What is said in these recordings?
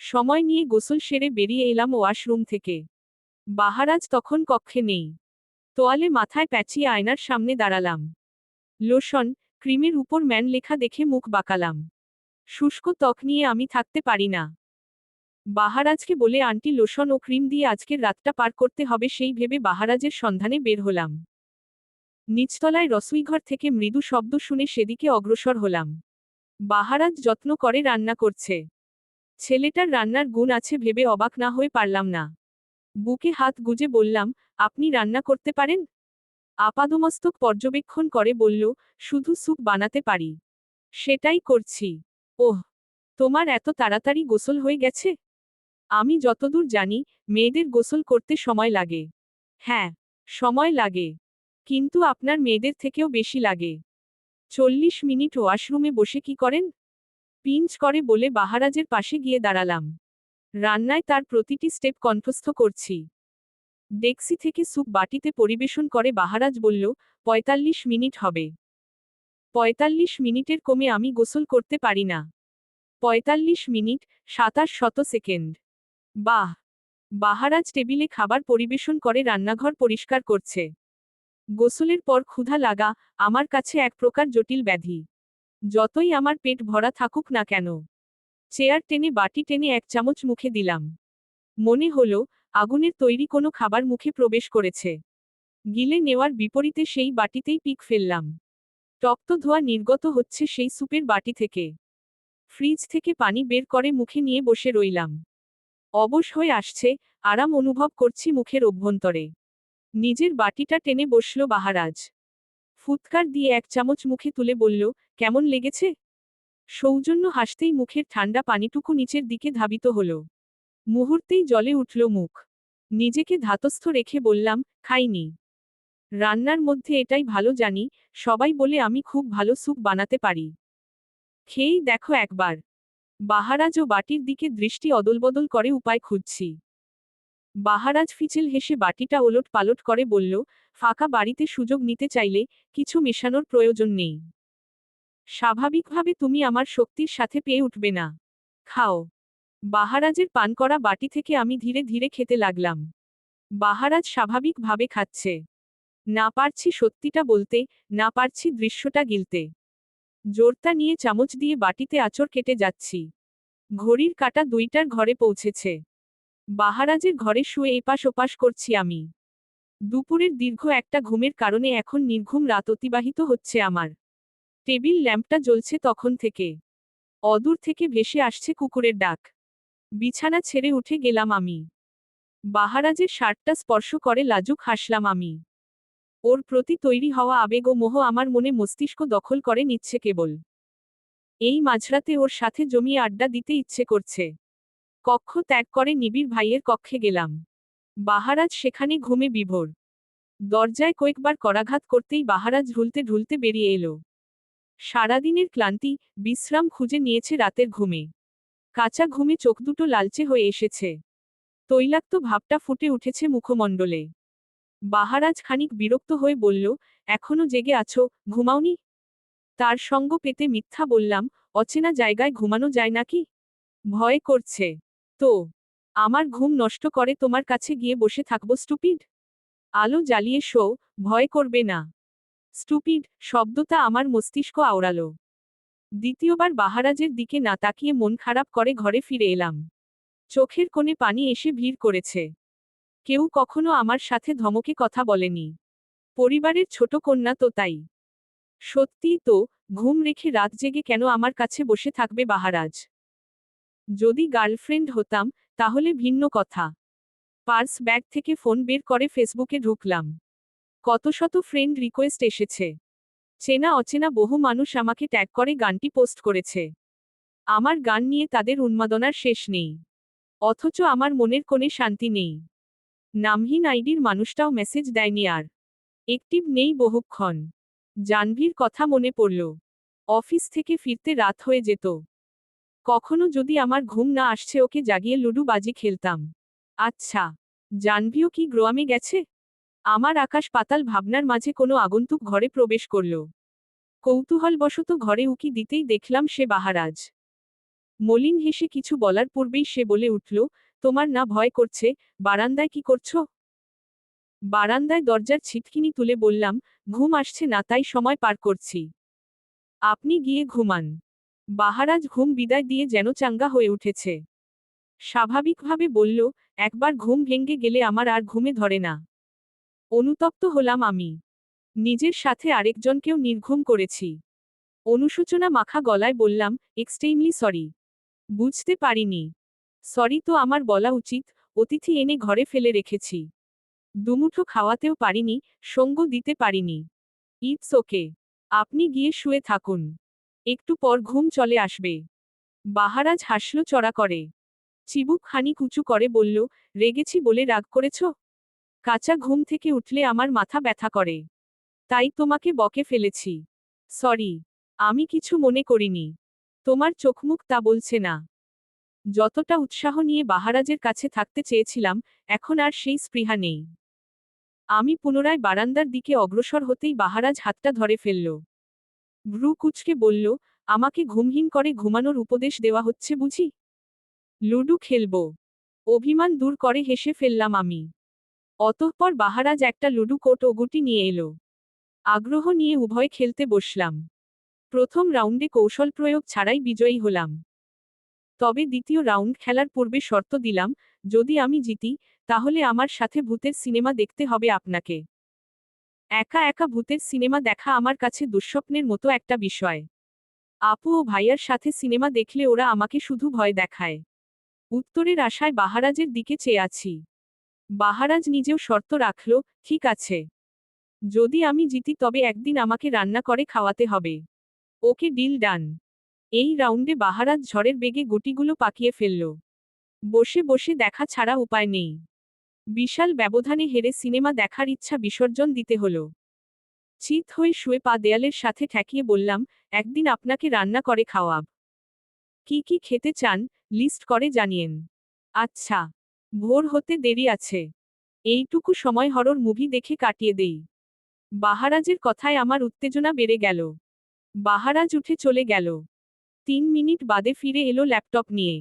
সময় নিয়ে গোসল সেরে বেরিয়ে এলাম ওয়াশরুম থেকে। বাহারাজ তখন কক্ষে নেই। তোয়ালে মাথায় প্যাঁচিয়ে আয়নার সামনে দাঁড়ালাম। লোশন, ক্রিমের উপর ম্যান লেখা দেখে মুখ বাঁকালাম। শুষ্ক ত্বক নিয়ে আমি থাকতে পারি না। বাহারাজকে বলে, আন্টি, লোশন ও ক্রিম দিয়ে আজকের রাতটা পার করতে হবে। সেই ভেবে বাহারাজের সন্ধানে বের হলাম। নিচতলায় রসুইঘর থেকে মৃদু শব্দ শুনে সেদিকে অগ্রসর হলাম। বাহারাজ যত্ন করে রান্না করছে। ছেলেটার রান্নার গুণ আছে ভেবে অবাক না হয়ে পারলাম না। বুকে হাত গুজে বললাম, আপনি রান্না করতে পারেন? আপাদমস্তক পর্যবেক্ষণ করে বলল, শুধু স্যুপ বানাতে পারি। সেটাই করছি। ওহ, তোমার এত তাড়াতাড়ি গোসল হয়ে গেছে? আমি যতদূর জানি, মেয়েদের গোসল করতে সময় লাগে। হ্যাঁ সময় লাগে। কিন্তু আপনার মেয়েদের থেকেও বেশি লাগে। চল্লিশ মিনিট ওয়াশরুমে বসে কি করেন? পিঞ্চ করে বলে বাহারাজের পাশে গিয়ে দাঁড়ালাম। রান্নায় তার প্রতিটি স্টেপ কণ্ঠস্থ করছি। ডেক্সি থেকে স্যুপ বাটিতে পরিবেশন করে বাহারাজ বলল, পঁয়তাল্লিশ মিনিট হবে। পঁয়তাল্লিশ মিনিটের কমে আমি গোসল করতে পারি না। পঁয়তাল্লিশ মিনিট, সাতাশ শত সেকেন্ড। বাহ! বাহারাজ টেবিলে খাবার পরিবেশন করে রান্নাঘর পরিষ্কার করছে। গোসলের পর ক্ষুধা লাগা, আমার কাছে এক প্রকার জটিল ব্যাধি। যতই আমার পেট ভরা থাকুক না কেন। চেয়ার টেনে বাটি টেনে এক চামচ মুখে দিলাম। মনে হলো, আগুনের তৈরি কোনো খাবার মুখে প্রবেশ করেছে। গিলে নেওয়ার বিপরীতে সেই বাটিতেই পিক ফেললাম। টক্ত ধোয়া নির্গত হচ্ছে সেই সুপের বাটি থেকে। ফ্রিজ থেকে পানি বের করে মুখে নিয়ে বসে রইলাম। অবশ হয়ে আসছে, আরাম অনুভব করছি মুখের অভ্যন্তরে। নিজের বাটিটা টেনে বসল বাহারাজ। ফুৎকার দিয়ে এক চামচ মুখে তুলে বলল কেমন লেগেছে? সৌজন্য হাসতেই মুখের ঠান্ডা পানিটুকু নিচের দিকে ধাবিত হল। মুহূর্তেই জলে উঠল মুখ। নিজেকে ধাতস্থ রেখে বললাম, খাইনি। রান্নার মধ্যে এটাই ভালো জানি, সবাই বলে আমি খুব ভালো স্যুপ বানাতে পারি। খেয়েই দেখো একবার। বাহারাজ ও বাটির দিকে দৃষ্টি অদলবদল করে উপায় খুঁজছি। বাহারাজ ফিচেল হেসে বাটিটা ওলট পালট করে বলল, ফাঁকা বাড়িতে সুযোগ নিতে চাইলে কিছু মেশানোর প্রয়োজন নেই। স্বাভাবিকভাবে তুমি আমার শক্তির সাথে পেয়ে উঠবে না। খাও। বাহারাজের পান করা বাটি থেকে আমি ধীরে ধীরে খেতে লাগলাম। বাহারাজ স্বাভাবিকভাবে খাচ্ছে। না পারছি সত্যিটা বলতে, না পারছি দৃশ্যটা গিলতে। জোরতা নিয়ে চামচ দিয়ে বাটিতে আচর কেটে যাচ্ছি। ঘড়ির কাটা দুইটার ঘরে পৌঁছেছে। বাহারাজের ঘরে শুয়ে এপাশ ওপাশ করছি আমি। দুপুরের দীর্ঘ একটা ঘুমের কারণে এখন নির্ঘুম রাত অতিবাহিত হচ্ছে আমার। টেবিল ল্যাম্পটা জ্বলছে তখন থেকে। অদূর থেকে ভেসে আসছে কুকুরের ডাক। বিছানা ছেড়ে উঠে গেলাম আমি। বাহারাজের শার্টটা স্পর্শ করে লাজুক হাসলাম আমি। ওর প্রতি তৈরি হওয়া আবেগ ও মোহ আমার মনে মস্তিষ্ক দখল করে নিচ্ছে কেবল। এই মাঝরাতে ওর সাথে জমিয়ে আড্ডা দিতে ইচ্ছে করছে। কক্ষ ত্যাগ করে নিবিড় ভাইয়ের কক্ষে গেলাম। বাহারাজ সেখানে ঘুমে বিভোর। দরজায় কয়েকবার করাঘাত করতেই বাহারাজ ঢুলতে ঢুলতে বেরিয়ে এলো। সারাদিনের ক্লান্তি, বিশ্রাম খুঁজে নিয়েছে রাতের ঘুমে। কাঁচা ঘুমে চোখ দুটো লালচে হয়ে এসেছে। তৈলাক্ত ভাবটা ফুটে উঠেছে মুখমণ্ডলে। বাহারাজ খানিক বিরক্ত হয়ে বলল, এখনও জেগে আছো, ঘুমাওনি? তার সঙ্গ পেতে মিথ্যা বললাম, অচেনা জায়গায় ঘুমানো যায় নাকি? ভয় করছে। তো, আমার ঘুম নষ্ট করে তোমার কাছে গিয়ে বসে থাকব, স্টুপিড? আলো জ্বালিয়ে শো, ভয় করবে না। স্টুপিড শব্দটা আমার মস্তিষ্ক আওড়ালো। দ্বিতীয়বার বাহারাজের দিকে না তাকিয়ে মন খারাপ করে ঘরে ফিরে এলাম। চোখের কোণে পানি এসে ভিড় করেছে। কেউ কখনো আমার সাথে ধমকে কথা বলেনি। পরিবারের ছোট কন্যা তো তাই। সত্যিই তো, ঘুম রেখে রাত জেগে কেন আমার কাছে বসে থাকবে বাহারাজ? যদি গার্লফ্রেন্ড হতাম, তাহলে ভিন্ন কথা। পার্স ব্যাগ থেকে ফোন বের করে ফেসবুকে ঢুকলাম। কত শত ফ্রেন্ড রিকোয়েস্ট এসেছে। চেনা অচেনা বহু মানুষ আমাকে ট্যাগ করে গানটি পোস্ট করেছে। আমার গান নিয়ে তাদের উন্মাদনার শেষ নেই। অথচ আমার মনের কোণে শান্তি নেই। নামহীন আইডির মানুষটাও মেসেজ দেয়নি আর। একটিভ নেই বহুক্ষণ। জানভির কথা মনে পড়ল। অফিস থেকে ফিরতে রাত হয়ে যেত। কখনো যদি আমার ঘুম না আসছে ওকে জাগিয়ে লুডু বাজি খেলতাম। আচ্ছা জানভিও কি গ্রোয়ামে গেছে? আমার আকাশ পাতাল ভাবনার মাঝে কোনো আগন্তুক ঘরে প্রবেশ করল। কৌতূহলবশত ঘরে উকি দিতেই দেখলাম সে বাহারাজ। মলিন হেসে কিছু বলার পূর্বেই সে বলে উঠল, তোমার না ভয় করছে? বারান্দায় কি করছ? বারান্দায় দরজার ছিটকিনি তুলে বললাম, ঘুম আসছে না, তাই সময় পার করছি। আপনি গিয়ে ঘুমান। বাহারাজ ঘুম বিদায় দিয়ে যেন চাঙ্গা হয়ে উঠেছে। স্বাভাবিকভাবে বলল, একবার ঘুম ভেঙ্গে গেলে আমার আর ঘুমে ধরে না। অনুতপ্ত হলাম আমি। নিজের সাথে আরেকজনকেও নির্ঘুম করেছি। অনুশোচনা মাখা গলায় বললাম এক্সট্রিমলি সরি বুঝতে পারিনি। সরি তো আমার বলা উচিত, অতিথি এনে ঘরে ফেলে রেখেছি। দুমুঠো খাওয়াতেও পারিনি, সঙ্গ দিতে পারিনি। It's okay. আপনি গিয়ে শুয়ে থাকুন। একটু পর ঘুম চলে আসবে। বাহারাজ হাসল চড়া করে। চিবুক খানি কুচু করে বলল, রেগেছি বলে রাগ করেছ? কাঁচা ঘুম থেকে উঠলে আমার মাথা ব্যথা করে। তাই তোমাকে বকে ফেলেছি। সরি, আমি কিছু মনে করিনি। তোমার চোখমুখ তা বলছে না। যতটা উৎসাহ নিয়ে বাহারাজের কাছে থাকতে চেয়েছিলাম, এখন আর সেই স্পৃহা নেই। আমি পুনরায় বারান্দার দিকে অগ্রসর হতেই বাহারাজ হাতটা ধরে ফেলল। ভ্রু কুচকে বলল, আমাকে ঘুমহীন করে ঘুমানোর উপদেশ দেওয়া হচ্ছে বুঝি? লুডু খেলব। অভিমান দূর করে হেসে ফেললাম আমি। অতঃপর বাহারাজ একটা লুডু কোট ও গুটি নিয়ে এলো। আগ্রহ নিয়ে উভয় খেলতে বসলাম। প্রথম রাউন্ডে কৌশল প্রয়োগ ছাড়াই বিজয়ী হলাম। তবে দ্বিতীয় রাউন্ড খেলার পূর্বে শর্ত দিলাম, যদি আমি জিতি, তাহলে আমার সাথে ভূতের সিনেমা দেখতে হবে আপনাকে। একা একা ভূতের সিনেমা দেখা আমার কাছে দুঃস্বপ্নের মতো একটা বিষয়। আপু ও ভাইয়ার সাথে সিনেমা দেখলে ওরা আমাকে শুধু ভয় দেখায়। উত্তরের আশায় বাহারাজের দিকে চেয়ে আছি। বাহারাজ নিজেও শর্ত রাখল, ঠিক আছে। যদি আমি জিতি তবে একদিন আমাকে রান্না করে খাওয়াতে হবে। Okay deal done. এই রাউন্ডে বাহারাজ ঝড়ের বেগে গুটিগুলো পাকিয়ে ফেলল। বসে বসে দেখা ছাড়া উপায় নেই। বিশাল ব্যবধানে হেরে সিনেমা দেখার ইচ্ছা বিসর্জন দিতে হলো। চিত হয়ে শুয়ে পা দেয়ালের সাথে ঠেকিয়ে বললাম, একদিন আপনাকে রান্না করে খাওয়াব। কি কি খেতে চান, লিস্ট করে জানিয়েন। আচ্ছা। ভোর হতে দেরি আছে। এইটুকু সময় হরর মুভি দেখে কাটিয়ে দেই। বাহারাজের কথায় আমার উত্তেজনা বেড়ে গেল। বাহারাজ উঠে চলে গেল। তিন মিনিট বাদে ফিরে এলো ল্যাপটপ নিয়ে।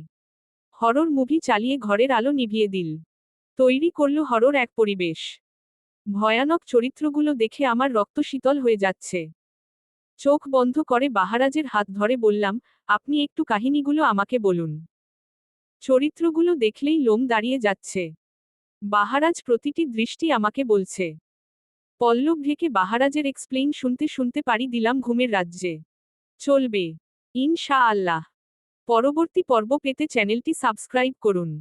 হরর মুভি চালিয়ে ঘরের আলো নিভিয়ে দিল। তৈরি করল হরর এক পরিবেশ। ভয়ানক চরিত্রগুলো দেখে আমার রক্ত শীতল হয়ে যাচ্ছে। চোখ বন্ধ করে বাহারাজের হাত ধরে বললাম, আপনি একটু কাহিনীগুলো আমাকে বলুন। চরিত্রগুলো দেখলেই লোম দাঁড়িয়ে যাচ্ছে। বাহারাজ প্রতিটি দৃষ্টি আমাকে বলছে। পল্লব ঢেকে বাহারাজের এক্সপ্লেইন শুনতে শুনতে পারি দিলাম ঘুমের রাজ্যে। চলবে। ইনশা আল্লাহ পরবর্তী পর্ব পেতে চ্যানেলটি সাবস্ক্রাইব করুন।